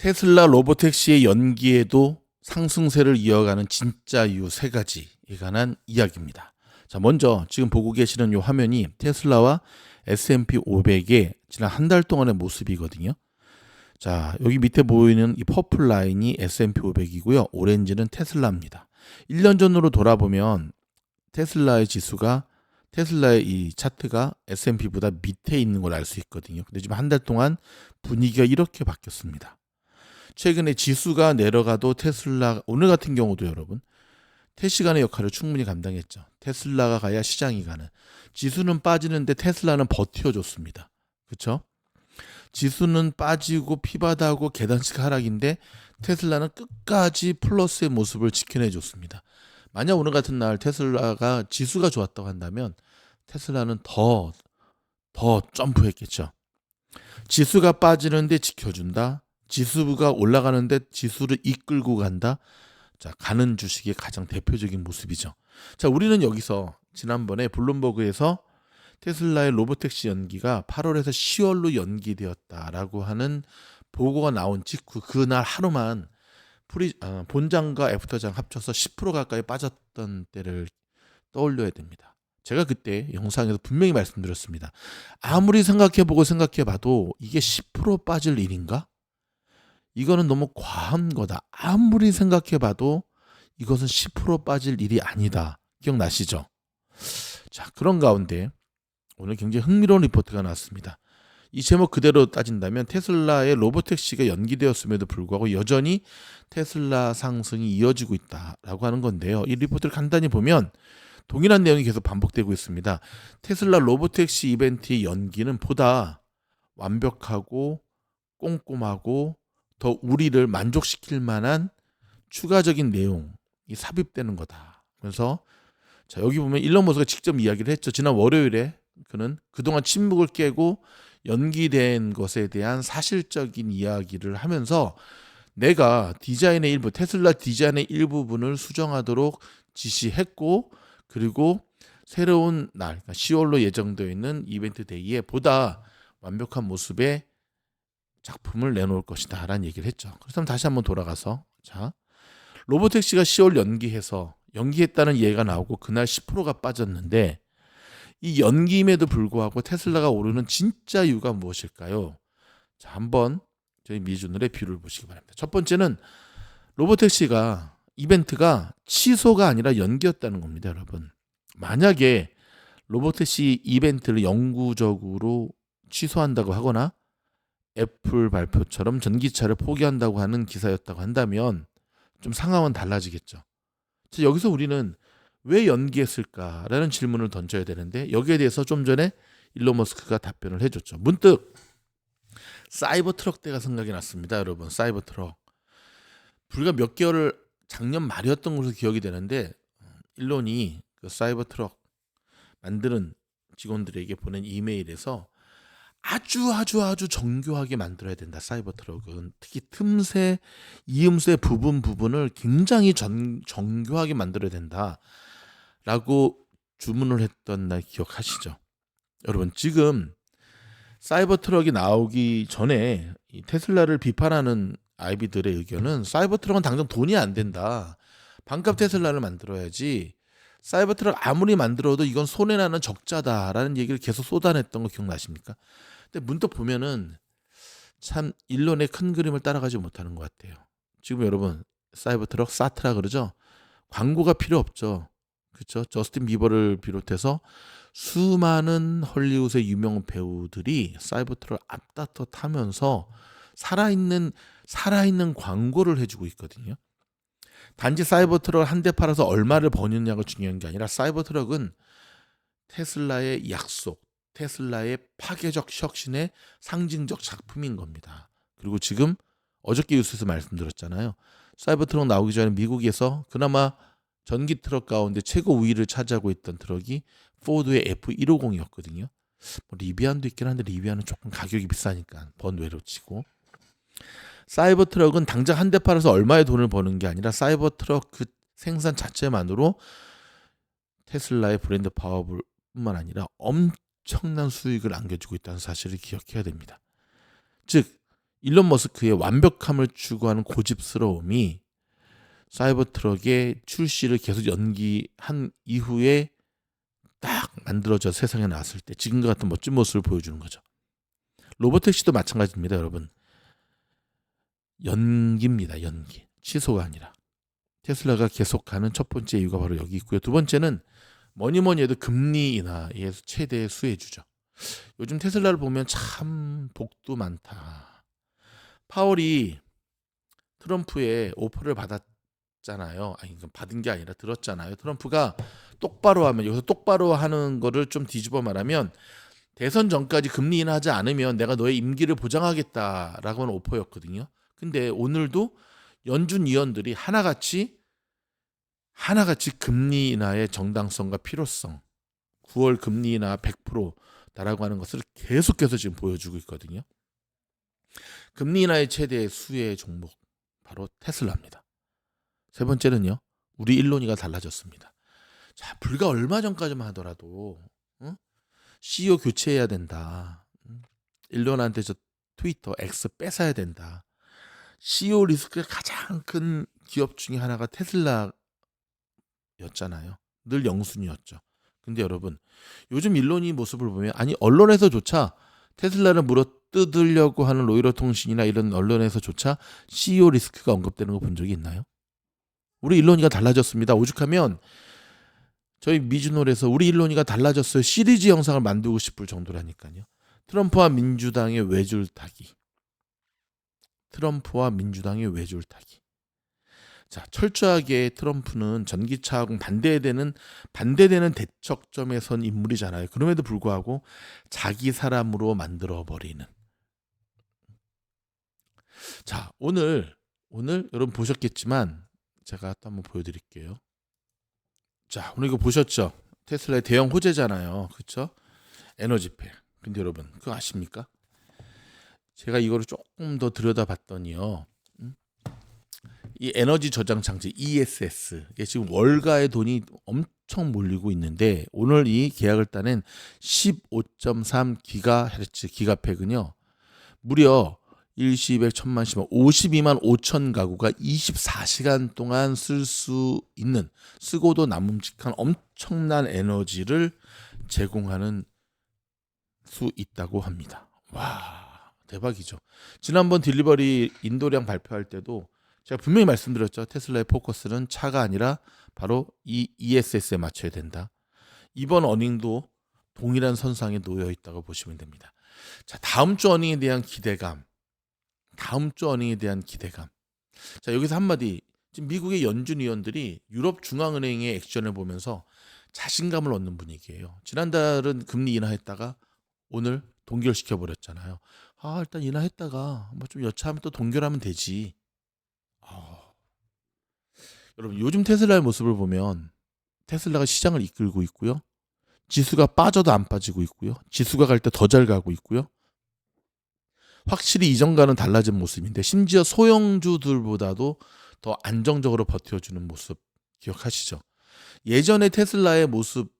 테슬라 로보택시의 연기에도 상승세를 이어가는 진짜 이유 세 가지에 관한 이야기입니다. 자, 먼저 지금 보고 계시는 이 화면이 테슬라와 S&P 500의 지난 한 달 동안의 모습이거든요. 자, 여기 밑에 보이는 이 퍼플 라인이 S&P 500이고요. 오렌지는 테슬라입니다. 1년 전으로 돌아보면 테슬라의 지수가 테슬라의 이 차트가 S&P보다 밑에 있는 걸 알 수 있거든요. 근데 지금 한 달 동안 분위기가 이렇게 바뀌었습니다. 최근에 지수가 내려가도 테슬라 오늘 같은 경우도 여러분 테시간의 역할을 충분히 감당했죠. 테슬라가 가야 시장이 가는. 지수는 빠지는데 테슬라는 버텨줬습니다. 그렇죠? 지수는 빠지고 피바다고 계단식 하락인데 테슬라는 끝까지 플러스의 모습을 지켜내줬습니다. 만약 오늘 같은 날 테슬라가 지수가 좋았다고 한다면 테슬라는 더, 더 점프했겠죠. 지수가 빠지는데 지켜준다. 지수가 올라가는데 지수를 이끌고 간다. 자, 가는 주식의 가장 대표적인 모습이죠. 자, 우리는 여기서 지난번에 블룸버그에서 테슬라의 로보택시 연기가 8월에서 10월로 연기되었다라고 하는 보고가 나온 직후 그날 하루만 프리 어, 본장과 애프터장 합쳐서 10% 가까이 빠졌던 때를 떠올려야 됩니다. 제가 그때 영상에서 분명히 말씀드렸습니다. 아무리 생각해보고 생각해봐도 이게 10% 빠질 일인가? 이거는 너무 과한 거다. 아무리 생각해 봐도 이것은 10% 빠질 일이 아니다. 기억나시죠? 자, 그런 가운데 오늘 굉장히 흥미로운 리포트가 나왔습니다. 이 제목 그대로 따진다면 테슬라의 로보택시가 연기되었음에도 불구하고 여전히 테슬라 상승이 이어지고 있다라고 하는 건데요. 이 리포트를 간단히 보면 동일한 내용이 계속 반복되고 있습니다. 테슬라 로보택시 이벤트의 연기는 보다 완벽하고 꼼꼼하고 더 우리를 만족시킬 만한 추가적인 내용이 삽입되는 거다. 그래서 자 여기 보면 일론 머스가 직접 이야기를 했죠. 지난 월요일에 그는 그동안 침묵을 깨고 연기된 것에 대한 사실적인 이야기를 하면서 내가 디자인의 일부 테슬라 디자인의 일부분을 수정하도록 지시했고 그리고 새로운 날 10월로 그러니까 예정되어 있는 이벤트 데이에 보다 완벽한 모습의 작품을 내놓을 것이다 라는 얘기를 했죠. 그렇다면 다시 한번 돌아가서 자 로보택시가 10월 연기해서 연기했다는 예가 나오고 그날 10%가 빠졌는데 이 연기임에도 불구하고 테슬라가 오르는 진짜 이유가 무엇일까요? 자, 한번 저희 미주널의 뷰를 보시기 바랍니다. 첫 번째는 로보택시가 이벤트가 취소가 아니라 연기였다는 겁니다, 여러분. 만약에 로보택시 이벤트를 영구적으로 취소한다고 하거나 애플 발표처럼 전기차를 포기한다고 하는 기사였다고 한다면 좀 상황은 달라지겠죠. 여기서 우리는 왜 연기했을까라는 질문을 던져야 되는데 여기에 대해서 좀 전에 일론 머스크가 답변을 해줬죠. 문득 사이버 트럭 때가 생각이 났습니다, 여러분. 사이버 트럭 불과 몇 개월 작년 말이었던 것으로 기억이 되는데 일론이 그 사이버 트럭 만드는 직원들에게 보낸 이메일에서 아주 아주 아주 정교하게 만들어야 된다. 사이버 트럭은 특히 틈새, 이음새 부분 부분을 굉장히 전, 정교하게 만들어야 된다. 라고 주문을 했던 날 기억하시죠? 여러분, 지금 사이버 트럭이 나오기 전에 이 테슬라를 비판하는 아이비들의 의견은 사이버 트럭은 당장 돈이 안 된다. 반값 테슬라를 만들어야지. 사이버 트럭 아무리 만들어도 이건 손해나는 적자다라는 얘기를 계속 쏟아냈던 거 기억나십니까? 근데 문득 보면은 참 일론의 큰 그림을 따라가지 못하는 것 같아요. 지금 여러분 사이버 트럭 사트라 그러죠? 광고가 필요 없죠. 그렇죠? 저스틴 비버를 비롯해서 수많은 헐리우드의 유명 배우들이 사이버 트럭 앞다퉈 타면서 살아있는 살아있는 광고를 해주고 있거든요. 단지 사이버 트럭 한 대 팔아서 얼마를 버느냐가 중요한 게 아니라 사이버 트럭은 테슬라의 약속, 테슬라의 파괴적 혁신의 상징적 작품인 겁니다. 그리고 지금 어저께 뉴스에서 말씀드렸잖아요. 사이버 트럭 나오기 전에 미국에서 그나마 전기 트럭 가운데 최고 우위를 차지하고 있던 트럭이 포드의 F150이었거든요. 뭐 리비안도 있긴 한데 리비안은 조금 가격이 비싸니까 번외로 치고 사이버 트럭은 당장 한 대 팔아서 얼마의 돈을 버는 게 아니라 사이버 트럭 그 생산 자체만으로 테슬라의 브랜드 파워뿐만 아니라 엄청난 수익을 안겨주고 있다는 사실을 기억해야 됩니다. 즉 일론 머스크의 완벽함을 추구하는 고집스러움이 사이버 트럭의 출시를 계속 연기한 이후에 딱 만들어져 세상에 나왔을 때 지금과 같은 멋진 모습을 보여주는 거죠. 로보택시도 마찬가지입니다, 여러분. 연기입니다, 연기. 취소가 아니라. 테슬라가 계속하는 첫 번째 이유가 바로 여기 있고요. 두 번째는 뭐니 뭐니 해도 금리 인하에 최대 수혜주죠. 요즘 테슬라를 보면 참 복도 많다. 파월이 트럼프의 오퍼를 받았잖아요. 아니, 받은 게 아니라 들었잖아요. 트럼프가 똑바로 하면 여기서 똑바로 하는 거를 좀 뒤집어 말하면 대선 전까지 금리 인하하지 않으면 내가 너의 임기를 보장하겠다라고 하는 오퍼였거든요. 근데 오늘도 연준 위원들이 하나같이 하나같이 금리 인하의 정당성과 필요성, 9월 금리 인하 100%다라고 하는 것을 계속해서 지금 보여주고 있거든요. 금리 인하의 최대 수혜 종목 바로 테슬라입니다. 세 번째는요. 우리 일론이가 달라졌습니다. 자, 불과 얼마 전까지만 하더라도 응? CEO 교체해야 된다. 응? 일론한테 저 트위터 X 뺏어야 된다. CEO 리스크가 가장 큰 기업 중에 하나가 테슬라였잖아요. 늘 영순이었죠. 근데 여러분, 요즘 일론이 모습을 보면 아니 언론에서조차 테슬라를 물어 뜯으려고 하는 로이터 통신이나 이런 언론에서조차 CEO 리스크가 언급되는 거 본 적이 있나요? 우리 일론이가 달라졌습니다. 오죽하면 저희 미즈놀에서 우리 일론이가 달라졌어요. 시리즈 영상을 만들고 싶을 정도라니까요. 트럼프와 민주당의 외줄 타기. 트럼프와 민주당의 외줄타기. 자, 철저하게 트럼프는 전기차하고 반대되는 반대되는 대척점에 선 인물이잖아요. 그럼에도 불구하고 자기 사람으로 만들어 버리는. 자, 오늘 오늘 여러분 보셨겠지만 제가 또 한번 보여 드릴게요. 자, 오늘 이거 보셨죠? 테슬라의 대형 호재잖아요. 그렇죠? 에너지팩. 근데 여러분, 그거 아십니까? 제가 이거를 조금 더 들여다봤더니요. 음? 이 에너지 저장 장치 ESS 이게 지금 월가의 돈이 엄청 몰리고 있는데 오늘 이 계약을 따낸 15.3 기가헤르츠 기가팩은요. 무려 일시백 천만 십만 52만 5천 가구가 24시간 동안 쓸 수 있는 쓰고도 남음직한 엄청난 에너지를 제공하는 수 있다고 합니다. 와. 대박이죠. 지난번 딜리버리 인도량 발표할 때도 제가 분명히 말씀드렸죠. 테슬라의 포커스는 차가 아니라 바로 이 ESS에 맞춰야 된다. 이번 어닝도 동일한 선상에 놓여 있다고 보시면 됩니다. 자, 다음 주 어닝에 대한 기대감. 다음 주 어닝에 대한 기대감. 자, 여기서 한마디. 지금 미국의 연준 위원들이 유럽 중앙은행의 액션을 보면서 자신감을 얻는 분위기예요. 지난달은 금리 인하했다가 오늘 동결시켜 버렸잖아요. 아 일단 인하했다가 뭐 좀 여차하면 또 동결하면 되지. 아. 여러분 요즘 테슬라의 모습을 보면 테슬라가 시장을 이끌고 있고요. 지수가 빠져도 안 빠지고 있고요. 지수가 갈 때 더 잘 가고 있고요. 확실히 이전과는 달라진 모습인데 심지어 소형주들보다도 더 안정적으로 버텨주는 모습 기억하시죠? 예전에 테슬라의 모습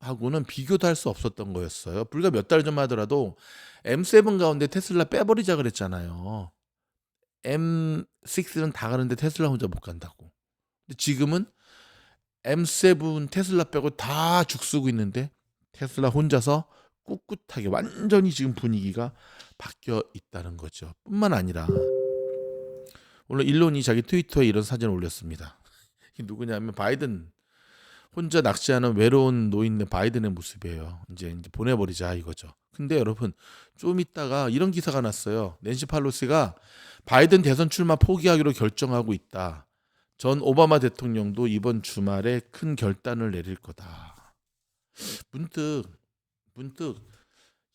하고는 비교도 할 수 없었던 거였어요. 불과 몇 달 전만 하더라도 M7 가운데 테슬라 빼버리자 그랬잖아요. M6는 다 가는데 테슬라 혼자 못 간다고. 근데 지금은 M7 테슬라 빼고 다 죽쓰고 있는데 테슬라 혼자서 꿋꿋하게 완전히 지금 분위기가 바뀌어 있다는 거죠. 뿐만 아니라 오늘 일론이 자기 트위터에 이런 사진을 올렸습니다. 누구냐면 바이든 혼자 낚시하는 외로운 노인네 바이든의 모습이에요. 이제 이제 보내버리자 이거죠. 근데 여러분 좀 있다가 이런 기사가 났어요. 낸시 팔로시가 바이든 대선 출마 포기하기로 결정하고 있다. 전 오바마 대통령도 이번 주말에 큰 결단을 내릴 거다. 문득 문득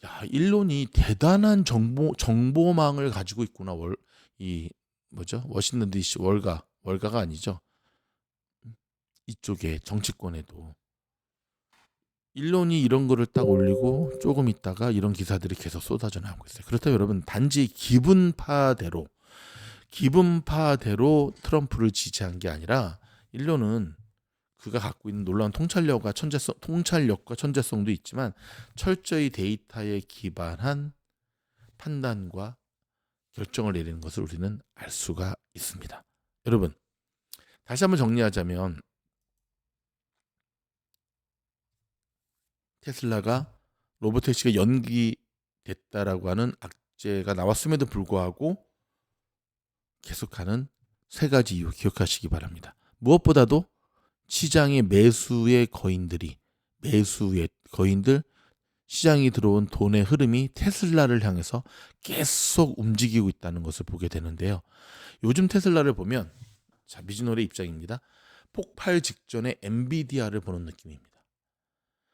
야 일론이 대단한 정보 정보망을 가지고 있구나 월 이 뭐죠 워싱턴 D.C. 월가 월가가 아니죠 이쪽에 정치권에도 일론이 이런 거를 딱 올리고 조금 있다가 이런 기사들이 계속 쏟아져 나오고 있어요. 그렇다면 여러분 단지 기분파대로 기분파대로 트럼프를 지지한 게 아니라 일론은 그가 갖고 있는 놀라운 통찰력과 천재성, 통찰력과 천재성도 있지만 철저히 데이터에 기반한 판단과 결정을 내리는 것을 우리는 알 수가 있습니다. 여러분 다시 한번 정리하자면 테슬라가 로보택시가 연기됐다라고 하는 악재가 나왔음에도 불구하고 계속하는 세 가지 이유 기억하시기 바랍니다. 무엇보다도 시장의 매수의 거인들이 매수의 거인들 시장이 들어온 돈의 흐름이 테슬라를 향해서 계속 움직이고 있다는 것을 보게 되는데요. 요즘 테슬라를 보면 자 미즈노의 입장입니다. 폭발 직전에 엔비디아를 보는 느낌입니다.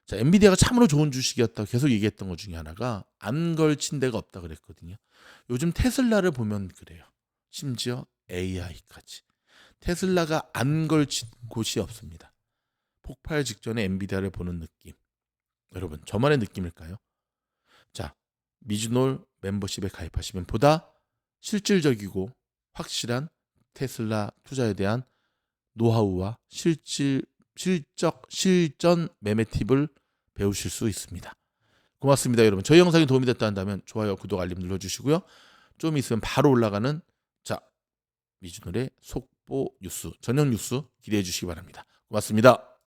자 엔비디아가 참으로 좋은 주식이었다 고 계속 얘기했던 것 중에 하나가 안 걸친 데가 없다 그랬거든요. 요즘 테슬라를 보면 그래요. 심지어 AI까지 테슬라가 안 걸친 곳이 없습니다. 폭발 직전에 엔비디아를 보는 느낌. 여러분 저만의 느낌일까요? 자 미즈놀 멤버십에 가입하시면 보다 실질적이고 확실한 테슬라 투자에 대한 노하우와 실질 실적 실전 매매 팁을 배우실 수 있습니다. 고맙습니다, 여러분. 저희 영상이 도움이 됐다 한다면 좋아요, 구독, 알림 눌러주시고요. 좀 있으면 바로 올라가는 자 미즈놀의 속보 뉴스 전형 뉴스 기대해 주시기 바랍니다. 고맙습니다.